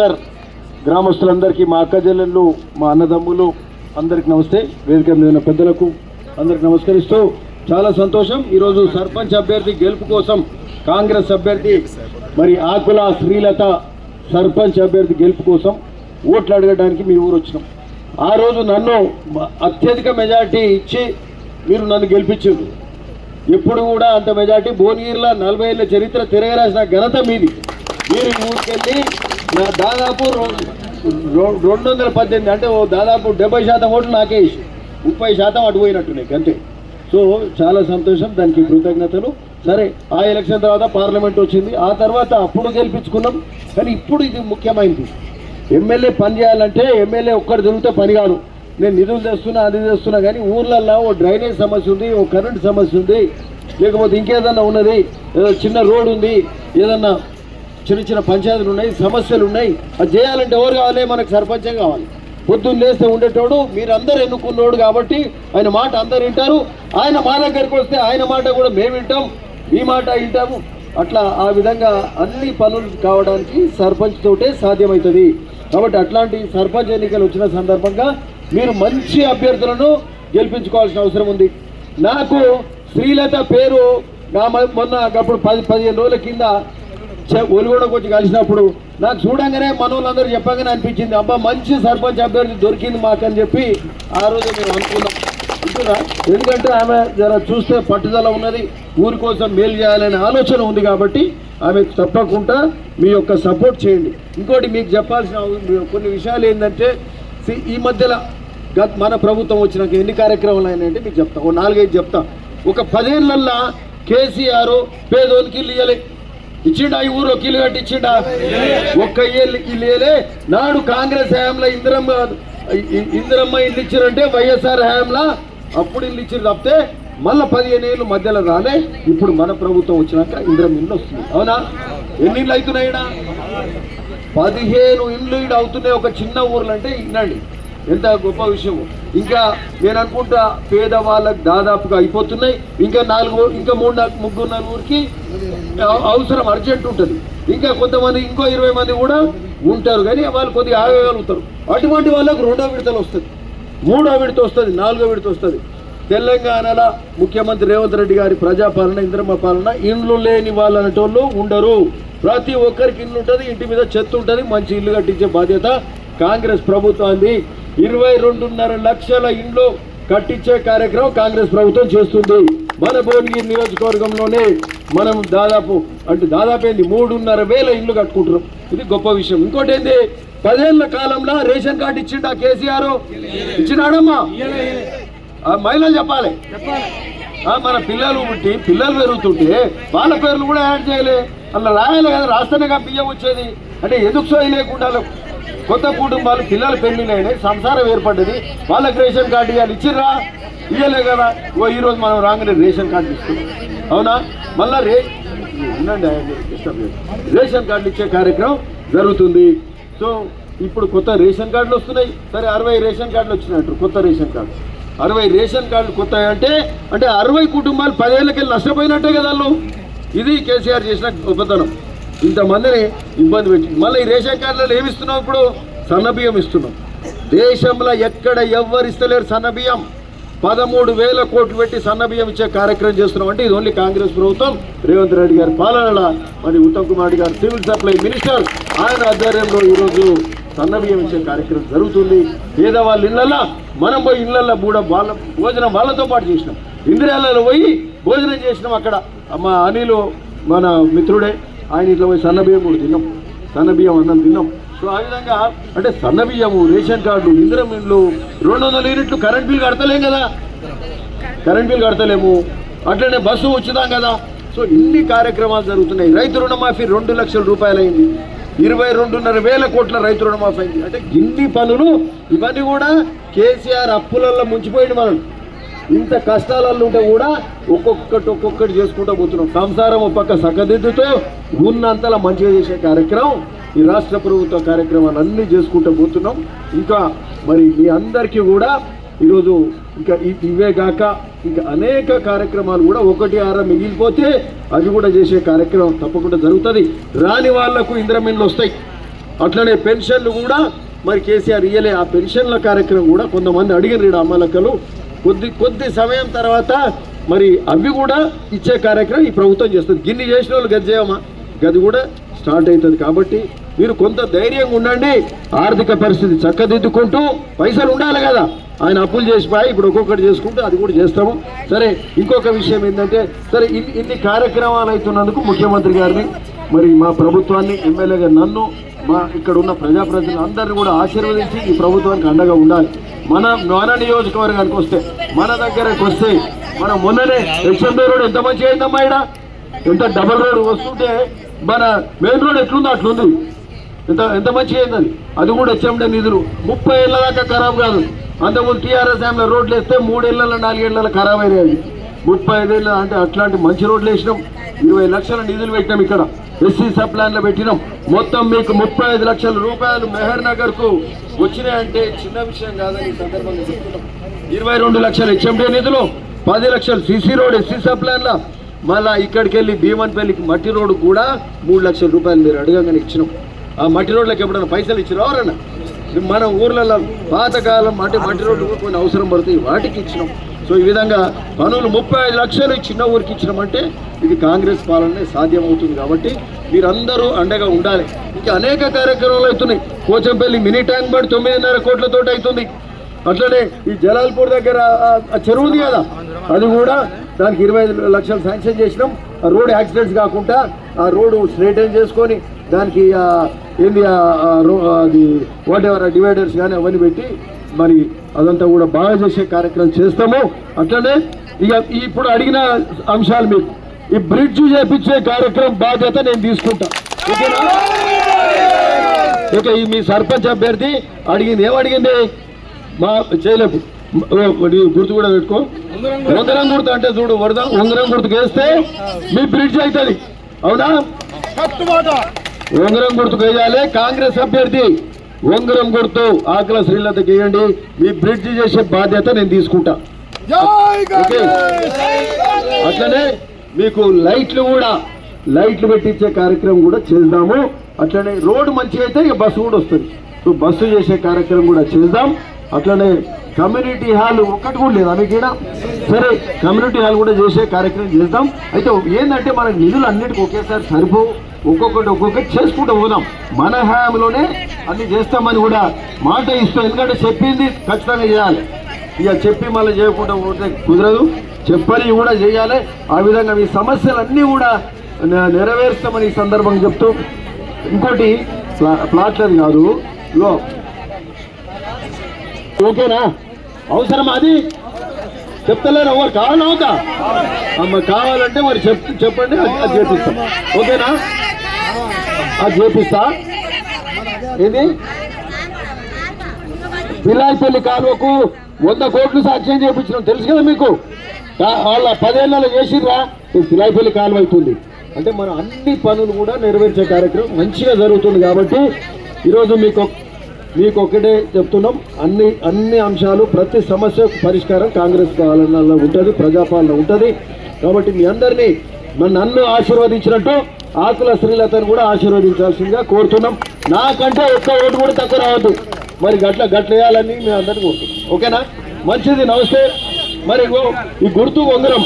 Sir గ్రామస్తులందరికీ మా అక్కజల్లెళ్ళు మా అన్నదమ్ములు అందరికి నమస్తే. వేదిక మీద ఉన్న పెద్దలకు అందరికి నమస్కరిస్తూ చాలా సంతోషం. ఈరోజు సర్పంచ్ అభ్యర్థి గెలుపు కోసం కాంగ్రెస్ అభ్యర్థి మరి ఆకుల శ్రీలత సర్పంచ్ అభ్యర్థి గెలుపు కోసం ఓట్లు అడగడానికి మీ ఊరు వచ్చినాం. ఆ రోజు నన్ను అత్యధిక మెజార్టీ ఇచ్చి మీరు నన్ను గెలిపించారు ఎప్పుడు కూడా అంత మెజార్టీ భువనగిరిలో నలభై ఏళ్ళ చరిత్ర తిరగరాసిన ఘనత మీది. మీరు ఊరికెళ్ళి దాదాపు రెండు వందల పద్దెనిమిది అంటే ఓ దాదాపు డెబ్బై శాతం ఓట్లు నాకే ఇచ్చి ముప్పై శాతం అటు పోయినట్టున్నాయి అంతే సో చాలా సంతోషం దానికి కృతజ్ఞతలు. సరే ఆ ఎలక్షన్ తర్వాత పార్లమెంట్ వచ్చింది. ఆ తర్వాత అప్పుడు గెలిపించుకున్నాం కానీ ఇప్పుడు ఇది ముఖ్యమైనది ఎమ్మెల్యే పని చేయాలంటే ఎమ్మెల్యే ఒక్కడు తిరిగితే పని కాదు. నేను నిధులు తెస్తున్నా అది తెస్తున్నా కానీ ఊర్లల్లో ఓ డ్రైనేజ్ సమస్య ఉంది ఓ కరెంట్ సమస్య ఉంది. లేకపోతే ఇంకేదన్నా ఉన్నది ఏదో చిన్న రోడ్ ఉంది ఏదన్నా చిన్న చిన్న పంచాయతీలు ఉన్నాయి సమస్యలు ఉన్నాయి అది చేయాలంటే ఎవరు కావాలి? మనకు సర్పంచం కావాలి. పొద్దున్న లేస్తే ఉండేటోడు మీరందరూ ఎన్నుకున్నోడు కాబట్టి ఆయన మాట అందరు వింటారు. ఆయన మా దగ్గరికి వస్తే ఆయన మాట కూడా మేము వింటాం. మీ మాట వింటాము. అట్లా ఆ విధంగా అన్ని పనులు కావడానికి సర్పంచ్ తోటే సాధ్యమవుతుంది కాబట్టి అట్లాంటి సర్పంచ్ ఎన్నికలు వచ్చిన సందర్భంగా మీరు మంచి అభ్యర్థులను గెలిపించుకోవాల్సిన అవసరం ఉంది. నాకు శ్రీలత పేరు నా మొన్న అప్పుడు పది పదిహేను రోజుల కింద ఒలిగూడకు వచ్చి కలిసినప్పుడు నాకు చూడంగానే మనోళ్ళందరూ చెప్పగానే అనిపించింది అబ్బా మంచి సర్పంచ్ అభ్యర్థి దొరికింది మాకని చెప్పి ఆ రోజు మేము అనుకున్నాం. అంటున్నా ఎందుకంటే ఆమె జర చూస్తే పట్టుదల ఉన్నది ఊరి కోసం మేలు చేయాలనే ఆలోచన ఉంది కాబట్టి ఆమె తప్పకుండా మీ యొక్క సపోర్ట్ చేయండి. ఇంకోటి మీకు చెప్పాల్సిన కొన్ని విషయాలు ఏంటంటే సి- ఈ మధ్యలో గత మన ప్రభుత్వం వచ్చినాక ఎన్ని కార్యక్రమాలు అయినాయంటే మీకు చెప్తా ఓ నాలుగైదు చెప్తా. ఒక పదేళ్ళల్లా కేసీఆర్ పేదోనికి ఇల్లు ఇచ్చిండా? ఈ ఊరు ఒక ఇల్లు కట్టి ఇచ్చిండా ఒక్క ఇల్లు ఇల్లు నాడు కాంగ్రెస్ హయాంలో ఇందిరమ్మ ఇందిరమ్మ ఇల్లు ఇచ్చారంటే వైఎస్ఆర్ హయాంలో అప్పుడు ఇల్లు ఇచ్చారు తప్పితే మళ్ళీ పదిహేను ఏళ్ళు మధ్యలో రాలే. ఇప్పుడు మన ప్రభుత్వం వచ్చినాక ఇందిరమ్మ ఇల్లు వస్తుంది. అవునా? ఎన్ని ఇళ్ళు అవుతున్నాయిడా పదిహేను ఇండ్లు ఇడు అవుతున్నాయి. ఒక చిన్న ఊర్లు అంటే వినండి ఎంత గొప్ప విషయం ఇంకా నేను అనుకుంటా పేదవాళ్ళకి దాదాపుగా అయిపోతున్నాయి. ఇంకా నాలుగు ఇంకా మూడు నాలుగు ముగ్గురు నలుగురికి అవసరం అర్జెంట్ ఉంటుంది. ఇంకా కొంతమంది ఇంకో ఇరవై మంది కూడా ఉంటారు. కానీ వాళ్ళు కొద్దిగా ఆగగలుగుతారు అటువంటి వాళ్ళకు రెండో విడతలు వస్తుంది. మూడో విడత వస్తుంది నాలుగో విడత వస్తుంది. తెలంగాణలో ముఖ్యమంత్రి రేవంత్ రెడ్డి గారి ప్రజాపాలన ఇంద్రమ్మ పాలన ఇండ్లు లేని వాళ్ళు ఉండరు. ప్రతి ఒక్కరికి ఇల్లు ఉంటుంది ఇంటి మీద చెత్త ఉంటుంది మంచి ఇల్లు కట్టించే బాధ్యత కాంగ్రెస్ ప్రభుత్వాన్ని ఇరవై రెండున్నర లక్షల ఇండ్లు కట్టించే కార్యక్రమం కాంగ్రెస్ ప్రభుత్వం చేస్తుంది. మన భువనగిరి నియోజకవర్గంలోనే మనం దాదాపు అంటే దాదాపు ఏంది? మూడున్నర వేల ఇండ్లు కట్టుకుంటున్నాం. ఇది గొప్ప విషయం. ఇంకోటి ఏంది? పదేళ్ళ కాలంలో రేషన్ కార్డు ఇచ్చిండా కేసీఆర్? ఇచ్చినాడమ్మా. ఆ మహిళలు చెప్పాలి. ఆ, మన పిల్లలు పుట్టి పిల్లలు పెరుగుతుంటే వాళ్ళ పేర్లు కూడా యాడ్ చేయలే. అలా రాయాలి కదా రాస్తేనేగా బియ్యం వచ్చేది. అంటే ఎందుకు సోయి లేకుండా కొత్త కుటుంబాలు పిల్లల పెళ్ళిళ్ళైనాయి సంసారం ఏర్పడ్డది. వాళ్ళకి రేషన్ కార్డు ఇవ్వాలి ఇచ్చిర్రా? ఇవ్వలే కదా. ఓ ఈరోజు మనం రాగానే రేషన్ కార్డు ఇస్తున్నాం అవునా? మళ్ళా రే ఉండండి ఆయన రేషన్ కార్డులు ఇచ్చే కార్యక్రమం జరుగుతుంది. సో ఇప్పుడు కొత్త రేషన్ కార్డులు వస్తున్నాయి. సరే అరవై రేషన్ కార్డులు వచ్చినట్టు కొత్త రేషన్ కార్డు. అరవై రేషన్ కార్డులు కొత్త అంటే అంటే అరవై కుటుంబాలు పదేళ్ళకెళ్ళి నష్టపోయినట్టే కదా వాళ్ళు. ఇది కేసీఆర్ చేసిన గొప్పతనం. ఇంతమందిని ఇబ్బంది పెట్టి మళ్ళీ ఈ రేషన్ కార్డులలో ఏమిస్తున్నాం ఇప్పుడు? సన్నబియ్యం ఇస్తున్నాం. దేశంలో ఎక్కడ ఎవ్వరు ఇస్తలేరు సన్నబియ్యం పదమూడు వేల కోట్లు పెట్టి సన్నబియ్యం ఇచ్చే కార్యక్రమం చేస్తున్నాం అంటే ఇది ఓన్లీ కాంగ్రెస్ ప్రభుత్వం. రేవంత్ రెడ్డి గారి పాలనల మరి ఉత్తమ్ కుమార్ గారు సివిల్ సప్లై మినిస్టర్ ఆయన ఆధ్వర్యంలో ఈరోజు సన్నబియ్యం ఇచ్చే కార్యక్రమం జరుగుతుంది. పేదవాళ్ళ ఇళ్ళల్లో మనం పోయి ఇళ్ళల్లో కూడా వాళ్ళ భోజనం వాళ్ళతో పాటు చేసినాం. ఇందిరాలలో పోయి భోజనం చేసినాం అక్కడ. మా అనిలు మన మిత్రుడే ఆయన ఇట్లా పోయి సన్నబియ్యం కూడా తిన్నాం. సన్నబియ్యం అన్నం తిన్నాం. సో ఆ విధంగా అంటే సన్నబియ్యము రేషన్ కార్డు ఇందిరం ఇండ్లు రెండు వందల యూనిట్లు కరెంట్ బిల్ కడతలేం కదా. కరెంట్ బిల్ కడతలేము. అట్లనే బస్సు ఉచితం కదా. సో ఇన్ని కార్యక్రమాలు జరుగుతున్నాయి. రైతు రుణమాఫీ రెండు లక్షల రూపాయలు అయింది ఇరవై రెండున్నర వేల కోట్ల రైతు రుణమాఫీ అయింది. అంటే ఇన్ని పనులు ఇవన్నీ కూడా కేసీఆర్ అప్పులలో ముంచిపోయింది మనం ఇంత కష్టాలలో ఉంటే కూడా ఒక్కొక్కటి ఒక్కొక్కటి చేసుకుంటూ పోతున్నాం. సంసారం ఒక పక్క సక్కదిద్దుతో ఉన్నంతలా మంచిగా చేసే కార్యక్రమం ఈ రాష్ట్ర ప్రభుత్వ కార్యక్రమాలు అన్నీ చేసుకుంటూ పోతున్నాం. ఇంకా మరి మీ అందరికీ కూడా ఈరోజు ఇంకా ఇవే కాక ఇంకా అనేక కార్యక్రమాలు కూడా ఒకటి ఆర మిగిలిపోతే అవి కూడా చేసే కార్యక్రమం తప్పకుండా జరుగుతుంది. రాని వాళ్ళకు ఇంద్రమిన్లు వస్తాయి. అట్లనే పెన్షన్లు కూడా మరి కేసీఆర్ ఇయ్యలే. ఆ పెన్షన్ల కార్యక్రమం కూడా కొంతమంది అడిగిన రీడు అమ్మలక్కలు కొద్ది కొద్ది సమయం తర్వాత మరి అవి కూడా ఇచ్చే కార్యక్రమం ఈ ప్రభుత్వం చేస్తుంది. గిన్ని చేసిన వాళ్ళు గది చేయమా గది కూడా స్టార్ట్ అవుతుంది కాబట్టి మీరు కొంత ధైర్యంగా ఉండండి. ఆర్థిక పరిస్థితి చక్కదిద్దుకుంటూ పైసలు ఉండాలి కదా. ఆయన అప్పులు చేసిపోయి ఇప్పుడు ఒక్కొక్కటి చేసుకుంటూ అది కూడా చేస్తాము. సరే ఇంకొక విషయం ఏంటంటే సరే ఇన్ని ఇన్ని కార్యక్రమాలు అవుతున్నందుకు ముఖ్యమంత్రి గారిని మరి మా ప్రభుత్వాన్ని ఎమ్మెల్యేగా నన్ను మా ఇక్కడ ఉన్న ప్రజాప్రతినిధులందరినీ కూడా ఆశీర్వదించి ఈ ప్రభుత్వానికి అండగా ఉండాలి. మన మన నియోజకవర్గానికి వస్తే మన దగ్గరకు వస్తే మన మొన్ననే యశ్వంత్ రోడ్ ఎంత మంచి అయిందమ్మా ఇక్కడ ఎంత డబల్ రోడ్ వస్తుంటే మన మెయిన్ రోడ్ ఎట్లుందో అట్లుంది. ఎంత ఎంత మంచి అయింది అది అది కూడా హెచ్ఎండే నిధులు. ముప్పై ఏళ్ళ దాకా ఖరాబ్ కాదు. అంతకుముందు టీఆర్ఎస్ టైంలో రోడ్లు వేస్తే మూడేళ్ళ నాలుగేళ్ళ ఖరాబ్ అయినాయి ముప్పై ఐదేళ్ళు అంటే అట్లాంటి మంచి రోడ్లు వేసినాం. ఇరవై లక్షల నిధులు పెట్టినాం ఇక్కడ. ఎస్సీ సబ్ ప్లాన్లో పెట్టినాం. మొత్తం మీకు ముప్పై ఐదు లక్షల రూపాయలు మెహర్ నగర్కు వచ్చినాయంటే చిన్న విషయం కాదని ఈ సందర్భంగా చెప్తున్నాం. ఇరవై రెండు లక్షల హెచ్ఎండి నిధులు పది లక్షలు సిసి రోడ్ ఎస్సీ సబ్ ప్లాన్లో మళ్ళా ఇక్కడికి వెళ్ళి భీమన్పల్లికి మట్టి రోడ్డు కూడా మూడు లక్షల రూపాయలు మీరు అడగగానే ఇచ్చినాం. ఆ మట్టి రోడ్లకు ఎప్పుడైనా పైసలు ఇచ్చినా ఎవరన్నా? మన ఊర్లలో పాతకాలం అంటే మట్టి రోడ్లు కొన్ని అవసరం పడుతుంది వాటికి ఇచ్చినాం. సో ఈ విధంగా పనులు ముప్పై ఐదు లక్షలు చిన్న ఊరికి ఇచ్చినామంటే ఇది కాంగ్రెస్ పాలనే సాధ్యమవుతుంది కాబట్టి మీరందరూ అండగా ఉండాలి. ఇంకా అనేక కార్యక్రమాలు అవుతున్నాయి. కోచంపల్లి మినీ ట్యాంక్ బండ్ తొమ్మిదిన్నర కోట్లతో అవుతుంది. అట్లనే ఈ జలాల్పూర్ దగ్గర చెరువు ఉంది కదా అది కూడా దానికి ఇరవై ఐదు లక్షలు శాంక్షన్ చేసినాం. ఆ రోడ్ యాక్సిడెంట్స్ కాకుండా ఆ రోడ్డు స్ట్రేటైన్ చేసుకొని దానికి ఏంది ఆ రో- అది వాట్ ఎవర్ డివైడర్స్ కానీ అవన్నీ పెట్టి మరి అదంతా కూడా బాగా చేసే కార్యక్రమం చేస్తాము. అట్లనే ఇక ఇప్పుడు అడిగిన అంశాలు మీకు. ఈ బ్రిడ్జ్ చేపించే కార్యక్రమం బాధ్యత నేను తీసుకుంటా. ఇక ఈ మీ సర్పంచ్ అభ్యర్థి అడిగింది. ఏం అడిగింది? మా చేయలేపు. గుర్తు కూడా పెట్టుకో. ఉంగరం గుర్తు అంటే చూడు వరద ఉంగరం గుర్తుకు వేస్తే మీ బ్రిడ్జ్ అవుతుంది. అవునా? ఉంగరం గుర్తుకు వేయాలి. కాంగ్రెస్ అభ్యర్థి ఉంగరం గుర్తు ఆకల శ్రీలతకి వేయండి మీ బ్రిడ్జ్ చేసే బాధ్యత నేను తీసుకుంటా. అట్లనే మీకు లైట్లు కూడా లైట్లు పెట్టించే కార్యక్రమం కూడా చేద్దాము. అట్లనే రోడ్డు మంచిగా అయితే ఇక బస్సు కూడా వస్తుంది. సో బస్సు చేసే కార్యక్రమం కూడా చేద్దాం. అట్లనే కమ్యూనిటీ హాల్ ఒక్కటి కూడా లేదా మీకు? సరే కమ్యూనిటీ హాల్ కూడా చేసే కార్యక్రమం చేద్దాం. అయితే ఏంటంటే మన నిధులు అన్నిటికీ ఒకేసారి సరిపో ఒక్కొక్కటి ఒక్కొక్కటి చేసుకుంటూ పోదాం. మన హయాంలోనే అన్ని చేస్తామని కూడా మాట ఇస్తాం. ఎందుకంటే చెప్పింది ఖచ్చితంగా చేయాలి. ఇక చెప్పి మళ్ళీ చేయకుండా పోతే కుదరదు. చెప్పని కూడా చేయాలి. ఆ విధంగా మీ సమస్యలన్నీ కూడా నెరవేరుస్తామని ఈ సందర్భంగా చెప్తూ ఇంకోటి ప్లా కాదు. ఓకేనా? అవసరమా అది? చెప్తలేరు ఎవరు కావాలని అవుతా అమ్మ కావాలంటే మరి చెప్ చెప్పండి అది అది చేపిస్తా. ఓకేనా? అది చేపిస్తా. ఏంది? పిల్లాయిపల్లి కాలువకు వంద కోట్లు సాక్ష్యం చేయించినాం తెలుసు కదా మీకు? వాళ్ళ పదేళ్ళలో చేసిర్రా? ఇది పిల్లాయిపల్లి కాలువ అవుతుంది. అంటే మనం అన్ని పనులు కూడా నెరవేర్చే కార్యక్రమం మంచిగా జరుగుతుంది కాబట్టి ఈరోజు మీకు మీకు ఒకటే చెప్తున్నాం. అన్ని అన్ని అంశాలు ప్రతి సమస్యకు పరిష్కారం కాంగ్రెస్ పాలనలో ఉంటుంది ప్రజాపాలన ఉంటుంది. కాబట్టి మీ అందరినీ మన నన్ను ఆశీర్వదించినట్టు ఆకుల శ్రీలతను కూడా ఆశీర్వదించాల్సిందిగా కోరుతున్నాం. నాకంటే ఒక్క ఓటు కూడా తక్కువ రావద్దు. మరి గట్ల గట్ల వేయాలని మేము అందరినీ కోరుతున్నాం. ఓకేనా? మంచిది నమస్తే. మరి ఈ గుర్తు ఉంగరం.